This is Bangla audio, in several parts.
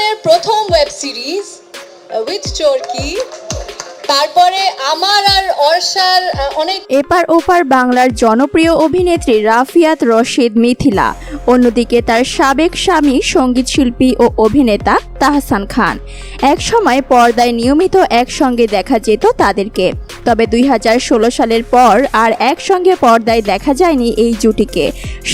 জীবনের প্রথম ওয়েব সিরিজ উইথ চরকি তারপরে আমার আর অর্ষার অনেক এপার ওপার বাংলার জনপ্রিয় অভিনেত্রী রাফিয়াত রশিদ মিথিলা। অন্যদিকে তার সাবেক স্বামী সংগীত শিল্পী ও অভিনেতা তাহসান খান। একসময় পর্দায় নিয়মিত একসঙ্গে দেখা যেত তাদেরকে। তবে দুই হাজার ষোলো সালের পর আর একসঙ্গে পর্দায় দেখা যায়নি এই জুটিকে।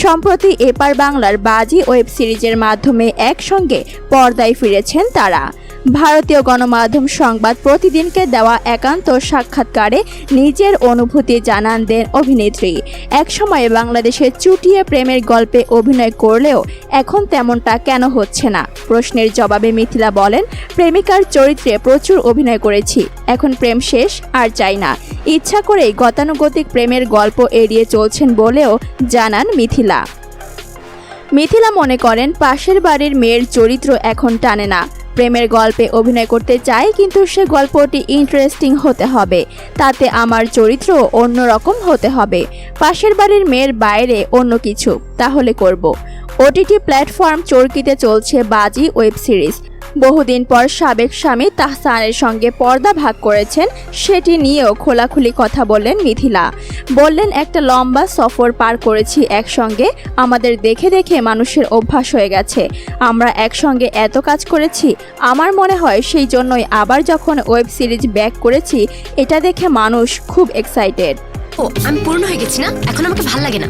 সম্প্রতি এপার বাংলার বাজি ওয়েব সিরিজের মাধ্যমে একসঙ্গে পর্দায় ফিরেছেন তারা। ভারতীয় গণমাধ্যম সংবাদ প্রতিদিনকে দেওয়া একান্ত সাক্ষাৎকারে নিজের অনুভূতি জানান দেন অভিনেত্রী। একসময়ে বাংলাদেশে চুটিয়ে প্রেমের গল্পে অভিনয় করলেও এখন তেমনটা কেন হচ্ছে না? প্রশ্নের জবাবে মিথিলা বলেন, প্রেমিকার চরিত্রে প্রচুর অভিনয় করেছি, এখন প্রেম শেষ, আর চাই না। ইচ্ছা করেই গতানুগতিক প্রেমের গল্প এড়িয়ে চলছেন বলেও জানান মিথিলা। মিথিলা মনে করেন, পাশের বাড়ির মেয়ের চরিত্র এখন টানে না। প্রেমের গল্পে অভিনয় করতে চাই কিন্তু সে গল্পটি ইন্টারেস্টিং হতে হবে। তাতে আমার চরিত্র অন্যরকম হতে হবে। পাশের বাড়ির মেয়ের বাইরে অন্য কিছু, তাহলে করব। ওটিটি প্ল্যাটফর্ম চরকিতে চলছে বাজি ওয়েব সিরিজ। বহুদিন পর সাবেক স্বামী তাহসানের সঙ্গে পর্দা ভাগ করেছেন, সেটি নিয়েও খোলাখুলি কথা বললেন মিথিলা। বললেন, একটা লম্বা সফর পার করেছি একসঙ্গে, আমাদের দেখে দেখে মানুষের অভ্যাস হয়ে গেছে। আমরা একসঙ্গে এত কাজ করেছি, আমার মনে হয় সেই জন্যই আবার যখন ওয়েব সিরিজ ব্যাক করেছি, এটা দেখে মানুষ খুব এক্সাইটেড ও, আমি পূর্ণ হয়ে গেছি না? এখন আমাকে ভালো লাগে না।